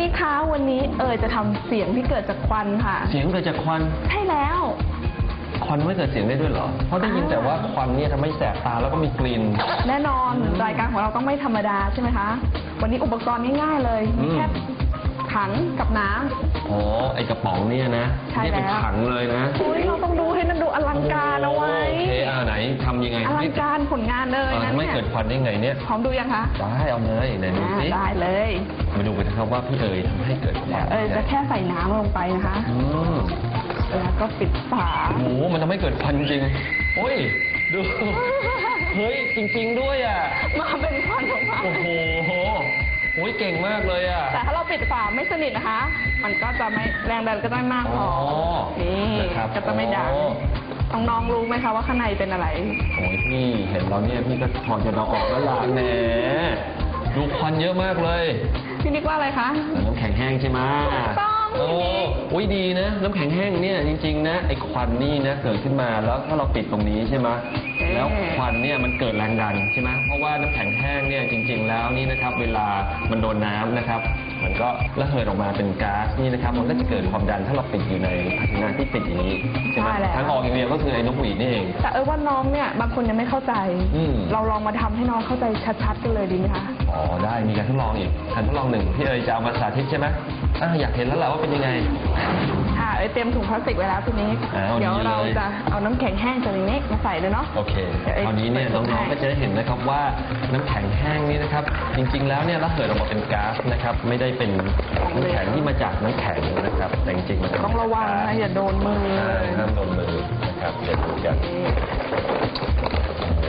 นิกคะวันนี้เออจะทำเสียงที่เกิดจากควันค่ะ เสียงเกิดจากควัน ใช่แล้ว ควันไม่เกิดเสียงได้ด้วยเหรอ เพราะได้ยินแต่ว่าควันเนี่ยทำให้แสบตาแล้วก็มีกลิ่น แน่นอนรายการของเราต้องไม่ธรรมดาใช่ไหมคะ วันนี้อุปกรณ์ง่ายๆเลยอืมแค่ถังกับน้ำ อ๋อ ไอกระป๋องเนี่ยนะ ใช่นี่เป็นแล้ว ถังเลยนะโอ้ยเราต้องดูให้มันดูอลังการเอาไว้โอเคอ่าไหน ทำยังไงอลังการผลงานเลยเออนะทำให้เนี่ยเกิดควันได้ไงเนี่ยพร้อมดูยังคะได้เอาเลยไหนดูอ่าสิได้เลยมาดูกันนะครับว่าพี่เอ๋ยทำให้เกิดควันเออจะแค่ใส่น้ำลงไปนะคะ อืมแล้วก็ปิดฝา โอ้โหมันทำให้เกิดควันจริงโอ้ยดูเฮ้ยจริง ๆ ด้วยอะมาเป็นควันออกมาโอ้โหโอ้ยเก่งมากเลยอะ แต่ถ้าเราปิดฝาไม่สนิทนะคะ มันก็จะไม่แรงดันก็จะไม่มากพออ๋อนี่นะครับก็จะไม่ดังอ๋อ น้องๆรู้ไหมคะว่าข้างในเป็นอะไร โอ้ยพี่เห็นเราเนี่ยพี่ก็พอจะเดาออกแล้วล่ะแหมดูควันเยอะมากเลยพี่นิกว่าอะไรคะ น้ำแข็งแห้งใช่ไหมถูกต้องโอ้โอ้ยดีนะ น้ำแข็งแห้งเนี่ยจริงๆนะไอ้ควันนี่นะเกิดขึ้นมาแล้วถ้าเราปิดตรงนี้ใช่ไหมแล้วควันเนี่ยมันเกิดแรงดันใช่ไหมเพราะว่าน้ำแข็งแห้งเนี่ยจริง ๆ แล้วนี่นะครับ เวลามันโดนน้ำนะครับมัน ก็ระเหยออกมาเป็นก๊าซนี่นะครับมันก็จะเกิดความดันถ้าเราปิดอยู่ในภาชนะที่ปิดอย่างนี้ใช่ไหมใช่แล้ว ทางออกอย่างเดียวก็คือไอ้นกหวีดนี่เอง แต่เออว่าน้องเนี่ยบางคนยังไม่เข้าใจ อืม เราลองมาทำให้น้องเข้าใจชัดๆกันเลยดีไหมคะ อ๋อได้มีการทดลองอีกการทดลองหนึ่งพี่เอ๋ยจะเอามาสาธิตใช่ไหมอะอยากเห็นแล้วแหละว่าเป็นยังไง ค่ะเอ้ยเตรียมถุงพลาสติกไว้แล้วทีนี้อ้าวเดี๋ยวดีเลยเราจะเอาน้ำแข็งแห้งจากในนี้มาใส่เลยเนาะ โอเคเดี๋ยวไอ้คราวนี้เนี่ยเปิดน้องๆให้ก็จะได้เห็นนะครับว่าน้ำแข็งแห้งนี่นะครับ จริงๆ แล้วเนี่ยระเหยออกมาเป็นก๊าซนะครับ ไม่ได้เป็นน้ำแข็งที่มาจากน้ำแข็งนะครับ แต่จริงๆมันต้องระวังนะอย่าโดนมือ ใช่ห้ามโดนมือนะครับเดี๋ยวดูกันโอ้โห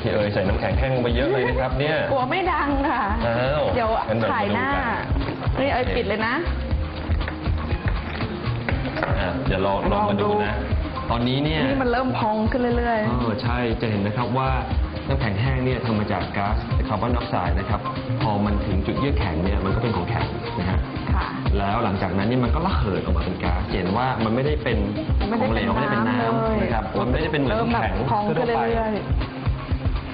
พี่เอ๋ยใส่น้ำแข็งแห้งลงไปเยอะเลยนะครับเนี่ย กลัวไม่ดังค่ะ อ้าวเดี๋ยวงั้นเดี๋ยวถ่ายหน้า มาดูกันนี่เอ้ยปิดเลยนะอะ เดี๋ยวลองลองมาดูนะ ตอนนี้เนี่ยนี่มันเริ่มพองขึ้นเรื่อยเออใช่จะเห็นนะครับว่าน้ำแข็งแห้งเนี่ยทำมาจากก๊าซคาร์บอนไดออกไซด์นะครับ พอมันถึงจุดเยือกแข็งเนี่ยมันก็เป็นของแข็งนะฮะ ๆ ค่ะ แล้วหลังจากนั้นเนี่ยมันก็ระเหยออกมาเป็นก๊าซเห็นว่ามันไม่ได้เป็นไม่ขได้องเหลเป็นวไม่ได้เป็นน้ำเลยน้ำนะครับมันไม่ได้เป็นเหมือนเริ่มน้ำแบบแข็งพองขึ้นทั่วไปเรื่อย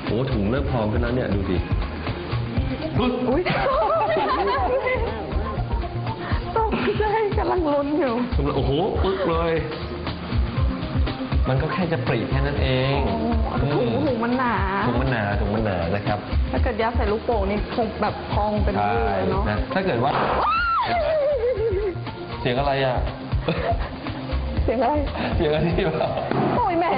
โอ้ถุงเริ่มพองขึ้นแล้วเนี่ยดูสิ ๆ อุ้ยตก ใจกำลังลุ้นอยู่กำลังโอ้โหปึ๊กเลย มันก็แค่จะปรีแค่นั้นเองถุงอืมถุงมันหนาถุงมันหนาถุงมันหนานะครับ ถ้าเกิดยัดใส่ลูกโป่งนี่คงแบบพองเป็นใช่รูเลยเนาะนะถ้าเกิดว่า เสียงอะไรอะ เสียงอะไร เสียงอะไรที่แบบโอ้ยแม่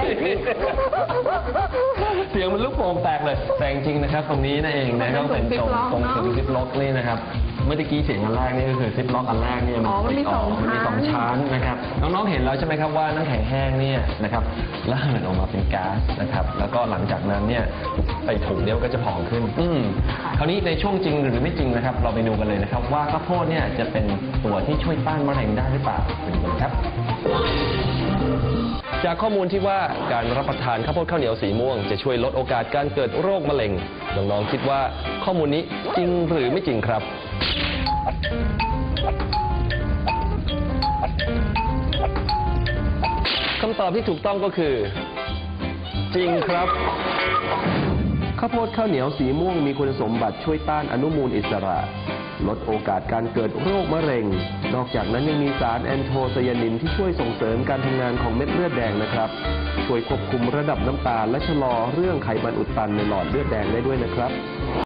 เสียงมันลูกโป่งแตกเลยแต่จริงๆนะครับ ตรงนี้นั่นเองนะครับมัเป็นนเป็นตรงซิปล็อกตรงเนอะถึงซิปล็อกนี่นะครับ เมื่อตะกี้เสียงอันแรกนี่ก็คือซิปล็อกอันแรกเนี่ยอ๋อมันมีปกสองมันมีสองชั้นชั้นนะครับน้องๆเห็นแล้วใช่ไหมครับว่าน้ำแข็งแห้งเนี่ยนะครับระเหยออกมาเป็นก๊าซนะครับแล้วก็หลังจากนั้นเนี่ยไอถุงเนี้ยก็จะพองขึ้น อืมคราวนี้ในช่วงจริงหรือไม่จริงนะครับ เราไปดูกันเลยนะครับ ว่าข้าวโพดเนี่ยจะเป็นตัวที่ช่วยต้านมะเร็งได้หรือเปล่าไปดูกันครับ จากข้อมูลที่ว่าการรับประทานข้าวโพดข้าวเหนียวสีม่วง จะช่วยลดโอกาสการเกิดโรคมะเร็งน้องๆคิดว่าข้อมูลนี้จริงหรือไม่จริงครับ คำตอบที่ถูกต้องก็คือ จริงครับ ข้าวโพดข้าวเหนียวสีม่วงมีคุณสมบัติช่วยต้านอนุมูลอิสระ ลดโอกาสการเกิดโรคมะเร็ง นอกจากนั้นยังมีสารแอนโทไซยานินที่ช่วยส่งเสริมการทำงานของเม็ดเลือดแดงนะครับ ช่วยควบคุมระดับน้ำตาลและชะลอเรื่องไขมันอุดตันในหลอดเลือดแดงได้ด้วยนะครับ